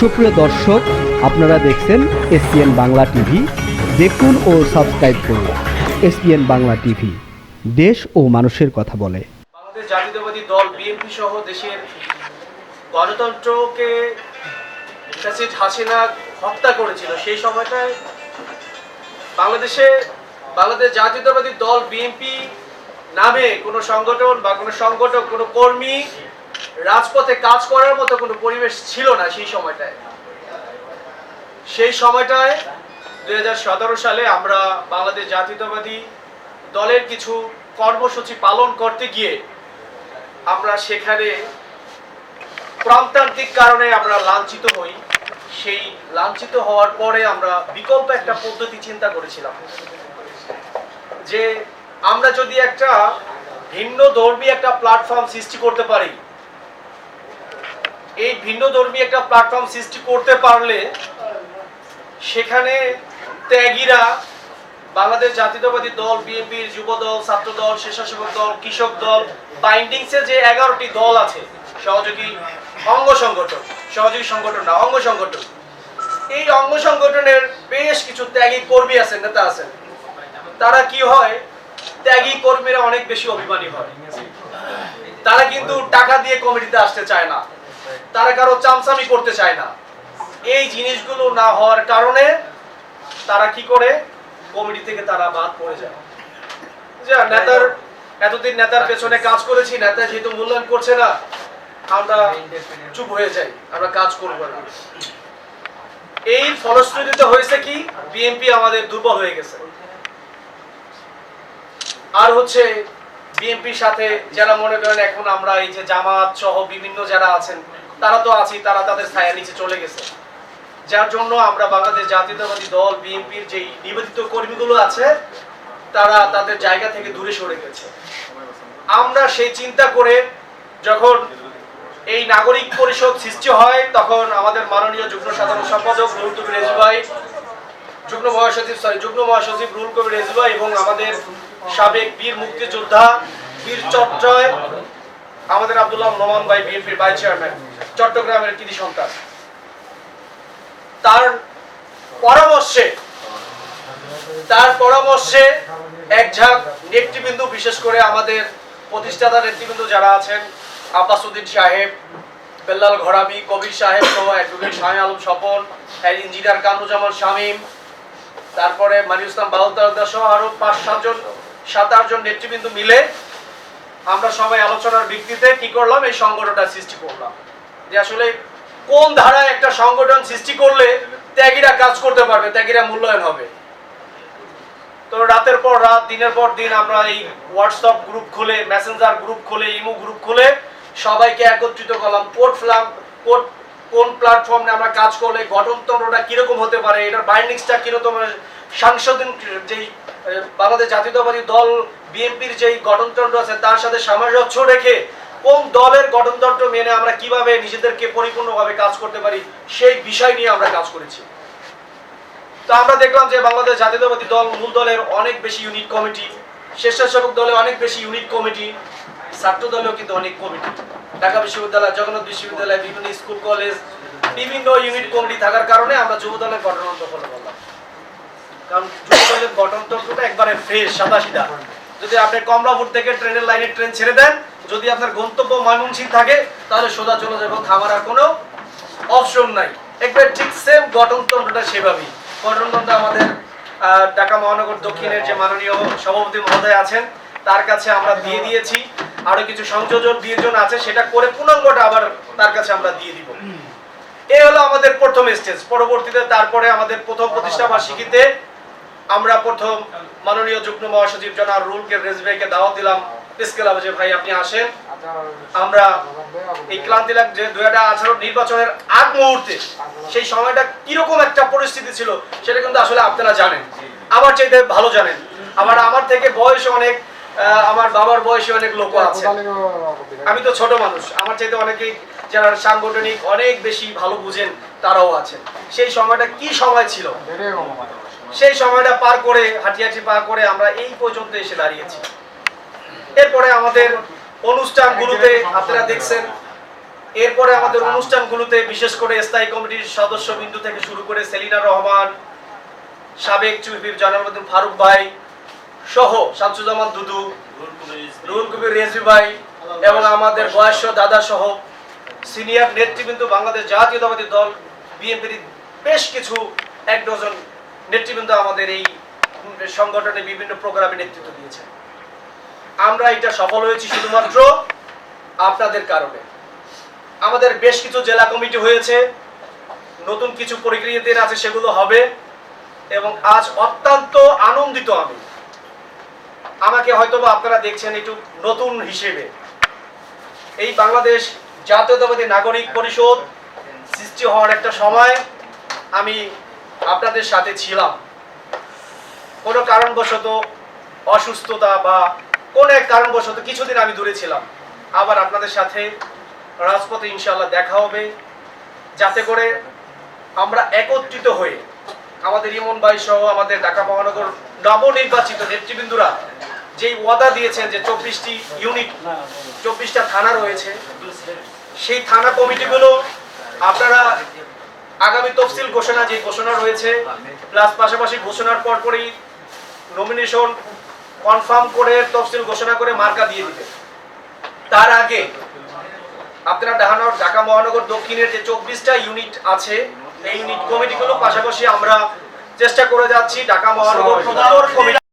সুপ্রিয় দর্শক, আপনারা দেখছেন এসপিএন বাংলা টিভি। দেখুন ও সাবস্ক্রাইব করুন এসপিএন বাংলা টিভি। দেশ ও মানুষের কথা বলে। বাংলাদেশ জাতীয়তাবাদী দল বিএনপি সহ দেশের গণতন্ত্রকে ফ্যাসিস্ট হাসিনা হত্যা করেছিল সেই সময়টায় বাংলাদেশে বাংলাদেশ জাতীয়তাবাদী দল বিএনপি নামে কোনো সংগঠন বা কোনো সংগঠক, কোনো কর্মী রাজপথে কাজ করার মতো কোনো পরিবেশ ছিল না সেই সময়টায়। সেই সময়টায় দু দুই সালে আমরা বাংলাদেশ জাতীয়তাবাদী দলের কিছু কর্মসূচি পালন করতে গিয়ে আমরা সেখানে প্রান্তান্তিক কারণে আমরা লাঞ্ছিত হই। সেই লাঞ্ছিত হওয়ার পরে আমরা বিকল্প একটা পদ্ধতি চিন্তা করেছিলাম। যে আমরা যদি একটা ভিন্ন ধর্মী একটা প্ল্যাটফর্ম সৃষ্টি করতে পারি এই ভিন্ন ধর্মী একটা প্ল্যাটফর্ম সৃষ্টি করতে পারলে সেখানে ত্যাগীরা বাংলাদেশ জাতীয়তাবাদী দল, বিএনপির যুব দল ছাত্র দল স্বেচ্ছাসেবক দল, কৃষক দল বাইন্ডিংসে যে এগারোটি দল আছে, সহযোগী অঙ্গ সংগঠন, সহযোগী সংগঠন না, অঙ্গ সংগঠন। এই অঙ্গ সংগঠনের বেশ কিছু ত্যাগী কর্মী আছেন, নেতা আছেন। তারা কি হয়, ত্যাগী কর্মীরা অনেক বেশি অভিমানী হয়। তারা কিন্তু টাকা দিয়ে কমিটিতে আসতে চায় না। তারা কারও চামচামি করতে চায় না। এই জিনিসগুলো না হওয়ার কারণে তারা কি করে? কমিটি থেকে তারা বাদ পড়ে যায়। যে নেতার এতদিন নেতার পেছনে কাজ করেছি নেতা যেহেতু মূল্যায়ন করছে না আমরা চুপ হয়ে যাই আমরা কাজ করব না। এই ফলশ্রুতিতে হয়েছে কি? বিএনপি আমাদের দুর্বল হয়ে গেছে। আর হচ্ছে বিএনপির সাথে যারা মনে করেন এখন আমরা এই যে জামাত সহ বিভিন্ন যারা আছেন তারা তো আছি, তারা তাদের ছায়া নিচে চলে গেছে। যার জন্য আমরা বাংলাদেশ জাতীয়তাবাদী দল, বিএনপির যেই নিবেদিত কর্মীগুলো আছে, তারা তাদের জায়গা থেকে দূরে সরে গেছে। আমরা সেই চিন্তা করে যখন এই নাগরিক পরিষদ সৃষ্টি হয়, তখন আমাদের মাননীয় যুগ্ম সাধারণ সম্পাদক রুহুল কবির রেজভাই যুগ্ম মহাসচিব সরি যুগ্ম মহাসচিব রুহুল কবির রেজভাই এবং আমাদের সাবেক বীর মুক্তিযোদ্ধা বীর চট্টয় আমাদের আব্দুল্লাহ নোমান ভাই, বিএনপির ভাইস চেয়ারম্যান, চট্টগ্রামের কৃতি সন্তান। তার পরামর্শে তার পরামর্শে এক ঝাঁক নেতৃবৃন্দ, বিশেষ করে আমাদের প্রতিষ্ঠাতা নেতৃবৃন্দ যারা আছেন আব্বাসুদ্দিন সাহেব, বেল্লাল ঘরামি, কবির সাহেব সহ অ্যাডভোকেট শাহে আলম স্বপন ইঞ্জিনিয়ার কামরুজ্জামান শামীম, তারপরে মানি ইসলাম তালুকদার সহ আরও পাঁচ সাতজন, সাত আটজন নেতৃবৃন্দ মিলে আমরা সবাই আলোচনার ভিত্তিতে কি করলাম? এই সংগঠনটা সৃষ্টি করলাম। যে আসলে কোন ধারায় একটা সংগঠন সৃষ্টি করলে ত্যাগীরা কাজ করতে পারবে, ত্যাগীরা মূল্যায়ন হবে? তো রাতের পর রাত, দিনের পর দিন আমরা এই হোয়াটসঅ্যাপ গ্রুপ খুলে মেসেঞ্জার গ্রুপ খুলে ইমো গ্রুপ খুলে সবাইকে একত্রিত করলাম। পোর্ট ফ্লাম কোড কোন প্ল্যাটফর্মে আমরা কাজ করলে গঠনতন্ত্রটা কীরকম হতে পারে, এটার বাইন্ডিংসটা কীরকম সাংসদিন যেই বাংলাদেশ জাতীয়তাবাদী দল বিএনপির যেই গঠনতন্ত্র আছে, তার সাথে সামঞ্জস্য রেখে কোন দলের গঠনতন্ত্র মেনে আমরা কীভাবে নিজেদেরকে পরিপূর্ণভাবে কাজ করতে পারি, সেই বিষয় নিয়ে আমরা কাজ করেছি। তো আমরা দেখলাম যে বাংলাদেশ জাতীয়তাবাদী দল মূল দলের অনেক বেশি ইউনিট কমিটি স্বেচ্ছাসেবক দলে অনেক বেশি ইউনিট কমিটি ছাত্র দলেও কিন্তু অনেক কমিটি। ঢাকা বিশ্ববিদ্যালয়, জগন্নাথ বিশ্ববিদ্যালয়, বিভিন্ন স্কুল, কলেজ, বিভিন্ন ইউনিট কমিটি থাকার কারণে আমরা যুব দলের গঠনতন্ত্র ফলো করলাম। কারণ যুব দলের গঠনতন্ত্রটা একবারে ফ্রেশ সাদা যদি আপনি কমলাপুর থেকে ট্রেনের লাইনে ট্রেন ছেড়ে দেন, যদি আপনার গন্তব্য ময়মনসিংহ থাকে, তাহলে সোজা চলে যাব। থামার আর কোনো অপশন নাই। একবার ঠিক সেম গঠনতন্ত্রটা সেভাবেই। গঠনতন্ত্র আমাদের ঢাকা মহানগর দক্ষিণের যে মাননীয় সভাপতি মহোদয় আছেন, তার কাছে আমরা দিয়ে দিয়েছি। আরও কিছু সংযোজন বিয়োজন আছে, সেটা করে পূর্ণাঙ্গটা আবার তার কাছে আমরা দিয়ে দিব। এই হলো আমাদের প্রথম স্টেজ পরবর্তীতে তারপরে আমাদের প্রথম প্রতিষ্ঠা বার্ষিকীতে আমরা প্রথম মাননীয় যুগ্ম মহাসচিব জনাব রুলকে রেজভাইকে দাওয়াত দিলাম। যে ভাই, আপনি আসেন। আমরা এই ক্লান্তি লাগ যে দুই হাজার আঠারো নির্বাচনের আগ মুহূর্তে সেই সময়টা কীরকম একটা পরিস্থিতি ছিল, সেটা কিন্তু আসলে আপনারা জানেন। আমার চাইতে ভালো জানেন। আবার আমার থেকে বয়স অনেক আমার বাবার বয়সে অনেক লোক আছে। আমি তো ছোট মানুষ আমার চাইতে অনেকেই যারা সাংগঠনিক অনেক বেশি ভালো বুঝেন তারাও আছেন। সেই সময়টা কি সময় ছিল? সেই সময়টা পার করে হাঁটি হাঁটি পার করে আমরা এই পর্যন্ত এসে দাঁড়িয়েছি। এরপরে আমাদের অনুষ্ঠানগুলোতে আপনারা দেখছেন এরপরে আমাদের অনুষ্ঠানগুলোতে বিশেষ করে স্থায়ী কমিটির সদস্য বিন্দু থেকে শুরু করে সেলিনা রহমান সাবেক চুইফির জনাবুদ্দিন ফারুক ভাই সহ শামসুজ্জামান দুদু রুহুল কবির রেজভি। ভাই এবং আমাদের বয়স্ক দাদা সহ সিনিয়র নেতৃবৃন্দ বাংলাদেশ জাতীয়তাবাদী দল বিএনপির বেশ কিছু এক ডজন নেতৃবৃন্দ আমাদের এই সংগঠনে বিভিন্ন প্রোগ্রামে নেতৃত্ব দিয়েছে আমরা এটা সফল হয়েছি শুধুমাত্র আপনাদের কারণে। আমাদের বেশ কিছু জেলা কমিটি হয়েছে নতুন কিছু প্রক্রিয়াতে আছে সেগুলো হবে এবং আজ অত্যন্ত আনন্দিত আমি। আমাকে হয়তোবা আপনারা দেখছেন একটু নতুন হিসেবে। এই বাংলাদেশ জাতীয়তাবাদী নাগরিক পরিষদ সৃষ্টি হওয়ার একটা সময় আমি আপনাদের সাথে ছিলাম। কোনো কারণবশত অসুস্থতা বা কোনো এক কারণবশত কিছুদিন আমি দূরে ছিলাম। আবার আপনাদের সাথে রাজপথে ইনশাল্লাহ দেখা হবে। যাতে করে আমরা একত্রিত হয়ে আমাদের ইমন ভাই সহ আমাদের ঢাকা মহানগর নবনির্বাচিত নেতৃবৃন্দরা যেই ওয়াদা দিয়েছেন যে চব্বিশটি ইউনিট চব্বিশটা থানা রয়েছে সেই থানা কমিটিগুলো আপনারা আগামী তফসিল ঘোষণা যে ঘোষণা রয়েছে প্লাস পাশাপাশি ঘোষণার পরপরই নমিনেশন কনফার্ম করে তফসিল ঘোষণা করে মার্কা দিয়ে দিবে। তার আগে আপনারা ঢাকানগর ঢাকা মহানগর দক্ষিণের যে চব্বিশটা ইউনিট আছে এই ইউনিট কমিটিগুলো পাশাপাশি আমরা চেষ্টা করে যাচ্ছি ঢাকা মহানগর কমিটি